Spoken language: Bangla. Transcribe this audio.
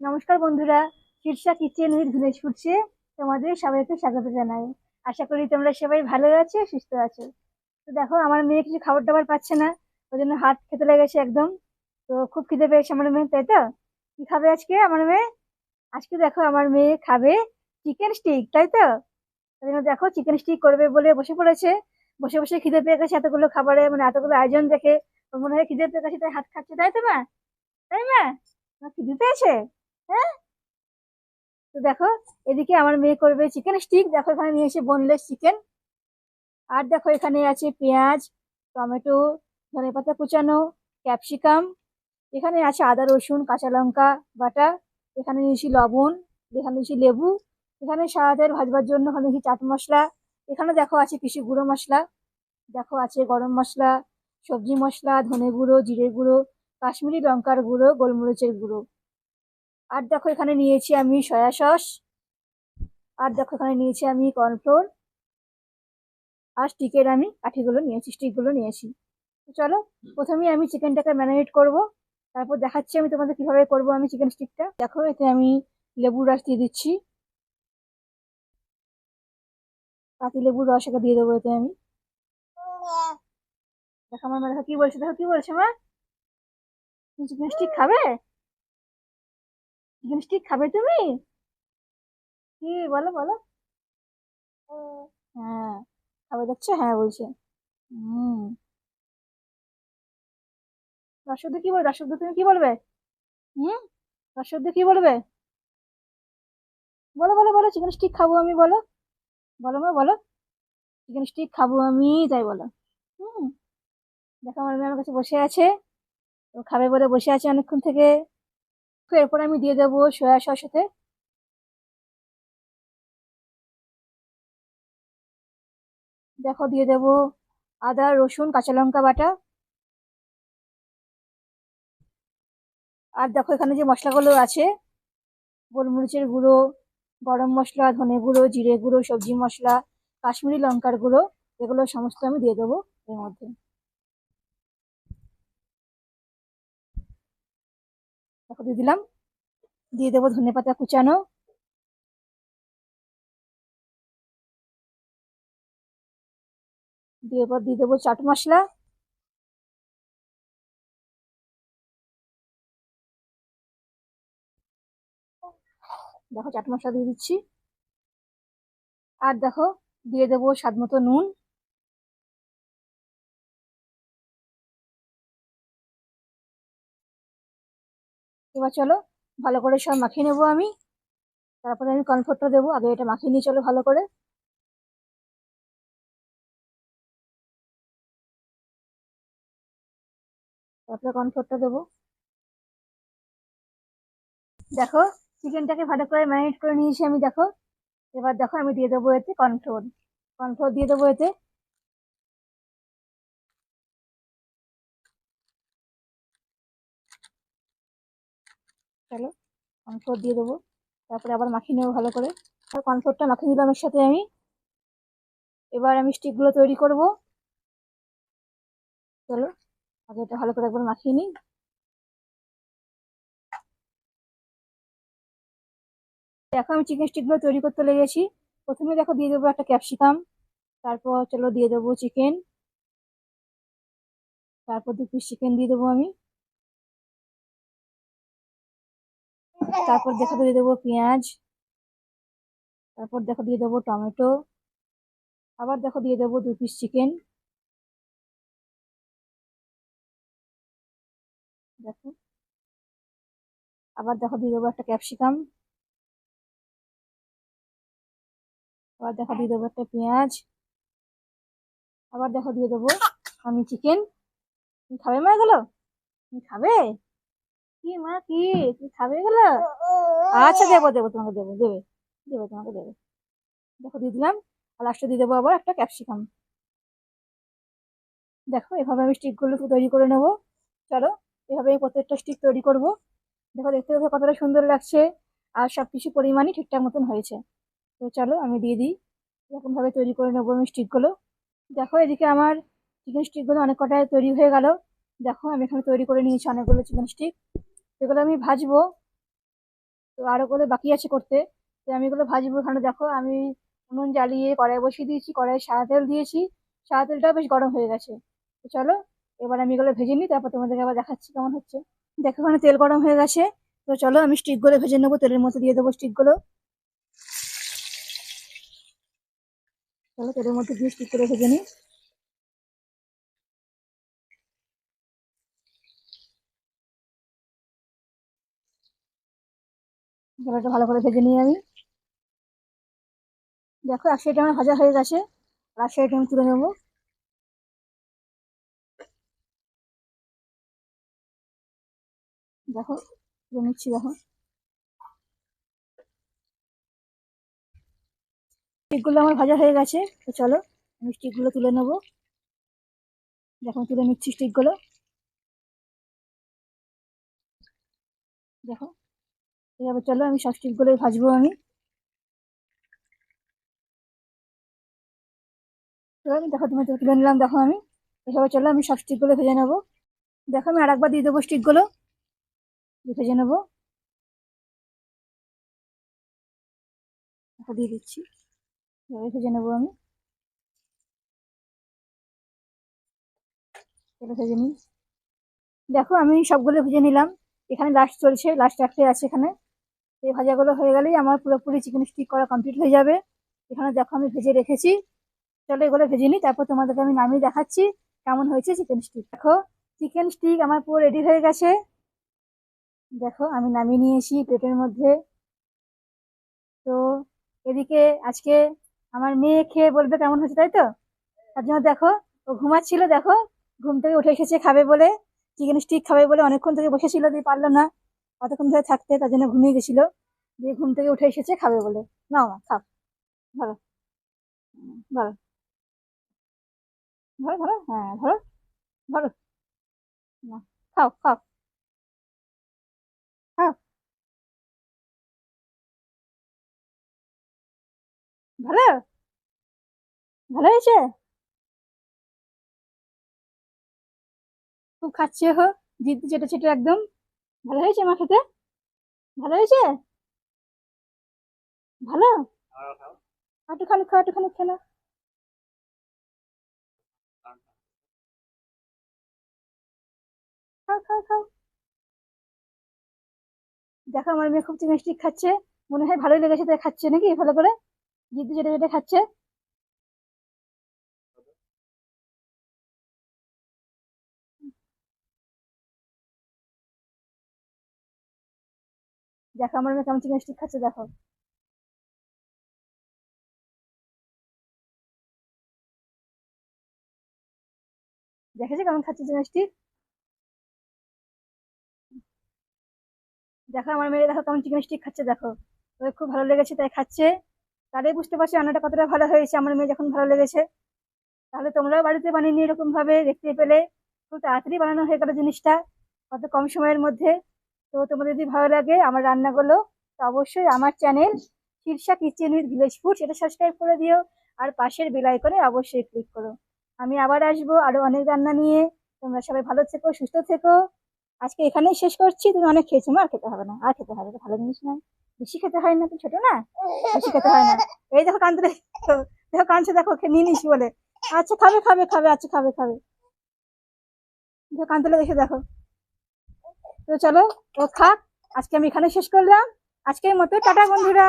নমস্কার বন্ধুরা শীর্ষা কিচেন উইথ ভিলেজ ফুডসে তোমাদের সবাইকে স্বাগত জানাই। আশা করি তোমরা সবাই ভালো আছো, সুস্থ আছো। তো দেখো, আমার মেয়ে কিছু খাবার দাবার পাচ্ছে না, ওই জন্য হাত খেতে লেগেছে একদম। তো খুব খিদে পেয়েছে আমার মেয়ে, তাই তো? কি খাবে আজকে আমার মেয়ে? আজকে দেখো, আমার মেয়ে খাবে চিকেন স্টিক, তাই তো? ওই জন্য দেখো, চিকেন স্টিক করবে বলে বসে পড়েছে। বসে বসে খিদে পেয়ে গেছে এতগুলো খাবারে মানে এতগুলো আয়োজন দেখে। মনে হয় খিদে পেয়ে গেছে, তাই হাত খাচ্ছে, তাই তো মা? তাই মা খিদে পেয়েছে? হ্যাঁ? তো দেখো, এদিকে আমার মেয়ে করবে চিকেন স্টিক দেখো, এখানে নিয়ে এসে বোনলেস চিকেন আর দেখো, এখানে আছে পেঁয়াজ, টমেটো, ধনেপাতা কুচানো ক্যাপসিকাম এখানে আছে আদা, রসুন, কাঁচা লঙ্কা, বাটা। এখানে নিয়েছি লবণ। এখানে নিয়েছি লেবু। এখানে সারাদের ভাজবার জন্য এখানে নিয়েছি চাট মশলা। এখানে দেখো, আছে কিছু গুঁড়ো মশলা। দেখো, আছে গরম মশলা, সবজি মশলা, ধনে গুঁড়ো, জিরে গুঁড়ো, কাশ্মীরি লঙ্কার গুঁড়ো, গোলমরিচের গুঁড়ো। আর দেখো এখানে নিয়েছি আমি সয়া সস আর দেখো এখানে নিয়েছি আমি কর্নফ্লোর আর স্টিকের আমি কাঠিগুলো নিয়েছি স্টিকগুলো নিয়েছি। চলো, প্রথমেই আমি চিকেনটাকে ম্যারিনেট করব, তারপর দেখাচ্ছি আমি তোমাদের কীভাবে করব আমি চিকেন স্টিকটা দেখো, এতে আমি লেবুর রস দিয়ে দিচ্ছি। পাতি লেবুর রস একে দিয়ে দেবো এতে আমি। দেখো আমার মা দেখো কি বলছে, দেখো কি বলছে মা? চিকেন স্টিক খাবে? স্টিক খাবে তুমি? কি? বলো বলো। হ্যাঁ খাবে, দেখছ? হ্যাঁ বলছে। হুম। দর্শকদের কি বলবে দর্শকদের তুমি কি বলবে? হুম? দর্শকদের কি বলবে? বলো বলো বলো, চিকেন স্টিক খাব আমি, বলো। বলো মা, বলো। চিকেন স্টিক খাব আমি, তাই বলো। হুম। দেখো, আমার মেয়ে আমার কাছে বসে আছে। ও খাবে বলে বসে আছে অনেকক্ষণ থেকে। তো এরপর আমি দিয়ে দেবো সয়া সসতে। দেখো, দিয়ে দেবো আদা, রসুন, কাঁচা লঙ্কা বাটা। আর দেখো, এখানে যে মশলাগুলো আছে, গোলমরিচের গুঁড়ো, গরম মশলা, ধনে গুঁড়ো, জিরে গুঁড়ো, সবজি মশলা, কাশ্মীরি লঙ্কার গুঁড়ো, এগুলো সমস্ত আমি দিয়ে দেবো এর মধ্যে। দেখো, দিয়ে দিলাম। দিয়ে দেবো ধনে পাতা কুচানো। দিয়ে এবার দিয়ে দেবো চাট মশলা। দেখো চাট মশলা দিয়ে দিচ্ছি। আর দেখো দিয়ে দেবো স্বাদ মতো নুন। এবার চলো ভালো করে সব মাখিয়ে নেব আমি। তারপরে আমি কনফোর্টটা দেবো, আগে এটা মাখিয়ে নিয়ে চলো ভালো করে। তারপরে কনফোর্টটা দেবো। দেখো, চিকেনটাকে ভালো করে ম্যারিনেট করে নিয়েছি আমি, দেখো। এবার দেখো আমি দিয়ে দেবো এতে কর্নফ্লোর। কর্নফ্লোর দিয়ে দেবো এতে চলো কর্নফ্লোর দিয়ে দেবো। তারপরে আবার মাখিয়ে নেব ভালো করে। আর কর্নফ্লোরটা মাখিয়ে দিলাম সাথে আমি। এবার আমি স্টিকগুলো তৈরি করব। চলো, আগে এটা ভালো করে একবার মাখিয়ে নিই। দেখো আমি চিকেন স্টিকগুলো তৈরি করতে লেগেছি। প্রথমে দেখো দিয়ে দেবো একটা ক্যাপসিকাম তারপর চলো দিয়ে দেবো চিকেন তারপর দু পিস চিকেন দিয়ে দেবো আমি। তারপর দেখো দিয়ে দেবো পেঁয়াজ, তারপর দেখো দিয়ে দেবো টমেটো, আবার দেখো দিয়ে দেবো দু পিস চিকেন দেখো। আবার দেখো দিয়ে দেবো একটা ক্যাপসিকাম আবার দেখো দিয়ে দেবো একটা পেঁয়াজ। আবার দেখো দিয়ে দেবো আমি চিকেন তুমি খাবে মা এগুলো? তুমি খাবে? কি মা, কি? তুমি খাবে এগুলো? আচ্ছা দেবো দেবো, তোমাকে দেবো, দেবে দেবে, তোমাকে দেবে। দেখো, দিয়ে দিলাম। আর লাস্টে দিয়ে দেবো আবার একটা ক্যাপসিকাম দেখো, এভাবে আমি স্টিকগুলো তৈরি করে নেব। চলো এভাবে প্রত্যেকটা স্টিক তৈরি করব। দেখো, দেখতে দেখতে কতটা সুন্দর লাগছে। আর সব কিছু পরিমাণই ঠিকঠাক মতন হয়েছে। তো চলো, আমি দিয়ে দিই। এরকমভাবে তৈরি করে নেব আমি স্টিকগুলো দেখো, এদিকে আমার চিকেন স্টিকগুলো অনেক কটায় তৈরি হয়ে গেল। দেখো, আমি এখানে তৈরি করে নিয়েছি অনেকগুলো চিকেন স্টিক এগুলো আমি ভাজবো। তো আরও করে বাকি আছে করতে। তো আমি এগুলো ভাজবো এখানে, দেখো আমি উনুন জ্বালিয়ে কড়াই বসিয়ে দিয়েছি, কড়াইয়ে সাদা তেল দিয়েছি। সাদা তেলটাও বেশ গরম হয়ে গেছে। তো চলো, এবার আমি এগুলো ভেজে নিই, তারপর তোমাদেরকে আবার দেখাচ্ছি কেমন হচ্ছে। দেখো এখানে তেল গরম হয়ে গেছে। তো চলো আমি স্টিকগুলো ভেজে নেব, তেলের মধ্যে দিয়ে দেবো স্টিকগুলো। চলো তেলের মধ্যে দিয়ে স্টিক করে ভেজে নিই। জলটা ভালো করে ভেজে নিই আমি। দেখো, এক সাইডে আমার ভাজা হয়ে গেছে, আর এক আমি তুলে নেব। দেখো, তুলে নিচ্ছি, দেখো। স্টিকগুলো আমার ভাজা হয়ে গেছে, তো চলো আমি স্টিকগুলো তুলে নেব। দেখো, তুলে নিচ্ছি স্টিকগুলো দেখো। এভাবে চলো আমি সব স্টিকগুলোই ভাজবো আমি। আমি দেখো তুমি তুলে নিলাম, দেখো আমি। এভাবে চলো আমি সব স্টিকগুলো ভেজে নেব। দেখো, আমি আর একবার দিয়ে দেবো স্টিকগুলো ভেজে নেব। দেখো, দিয়ে দিচ্ছি। ভেজে নেব আমি। চলো ভেজে নিই। দেখো, আমি সবগুলো ভেজে নিলাম। এখানে লাস্ট চলছে লাস্ট একটাই আছে এখানে। এই ভাজাগুলো হয়ে গেলেই আমার পুরোপুরি চিকেন স্টিক করা কমপ্লিট হয়ে যাবে। এখানে দেখো আমি ভেজে রেখেছি। চলো এগুলো ভেজে নিই, তারপর তোমাদেরকে আমি নামিয়ে দেখাচ্ছি কেমন হয়েছে চিকেন স্টিক দেখো, চিকেন স্টিক আমার পুরো রেডি হয়ে গেছে। দেখো, আমি নামিয়ে নিয়েছি প্লেটের মধ্যে। তো, এদিকে আজকে আমার মেয়ে খেয়ে বলবে কেমন হয়েছে, তাই তো? তার জন্য দেখো, ও ঘুমাচ্ছিল, দেখো, ঘুম থেকে উঠে এসেছে, খাবে বলে। চিকেন স্টিক খাবে বলে অনেকক্ষণ থেকে বসেছিল, দিয়ে পারল না। কতক্ষণ ধরে থাকতে তার জন্য ঘুমিয়ে গেছিল? দিয়ে ঘুম থেকে উঠে এসেছে, খাবে বলে। না খাও। ধরো। ধরো। ধরো ধরো। হ্যাঁ ধরো। ধরো। না খাও খাও। খাও। ভালো ভালো হয়েছে খুব খাচ্ছে হো, জিদ্দি চেটে চেটে একদম। ভালো হয়েছে মা খেতে ভালো হয়েছে? ভালো? একটুখানি খাও, একটুখানি খেলো খাও খাও খাও। দেখো আমার মেয়ে খুব চিকেন খাচ্ছে। মনে হয় ভালোই লেগেছে তাই খাচ্ছে নাকি ভালো করে? জিদ্দি চেটে চেটে খাচ্ছে। দেখো, আমার মেয়ে কেমন চিকেন স্টিক খাচ্ছে, দেখো। দেখেছ কেমন খাচ্ছে চিকেন স্টিক দেখো, আমার মেয়ে দেখো কেমন চিকেন স্টিক খাচ্ছে, দেখো। ওর খুব ভালো লেগেছে, তাই খাচ্ছে। তাহলে বুঝতে পারছি রান্নাটা কতটা ভালো হয়েছে, আমার মেয়ে যখন ভালো লেগেছে। তাহলে তোমরাও বাড়িতে বানিয়ে নিয়ে এরকম ভাবে দেখতে পেলে। খুব তাড়াতাড়ি বানানো হয়ে গেল জিনিসটা, কত কম সময়ের মধ্যে। তো তোমাদের যদি ভালো লাগে আমার রান্নাগুলো, তো অবশ্যই আমার channel Shirsha kitchen with village food সেটা সাবস্ক্রাইব করে দিও। আর পাশের বেল আইকনে অবশ্যই ক্লিক করো। আমি আবার আসব আরও অনেক রান্না নিয়ে। তোমরা সবাই ভালো থেকো, সুস্থ থেকো। আজকে এখানেই শেষ করছি। তুমি অনেক খেয়েছো আর খেতে হবে না। আর খেতে হবে ভালো জিনিস না বেশি খেতে হয় না তুমি ছোট না? বেশি খেতে হয় না। এই দেখো কান্দতে দেখো কাঁদছে, দেখো নিয়ে নিস বলে। আচ্ছা খাবে খাবে খাবে আচ্ছা খাবে খাবে। দেখো কাঁদতে দেখে দেখো। তো চলো ও থাক। আজকে আমি এখানে শেষ করলাম। আজকের মতো টাটা বন্ধুরা।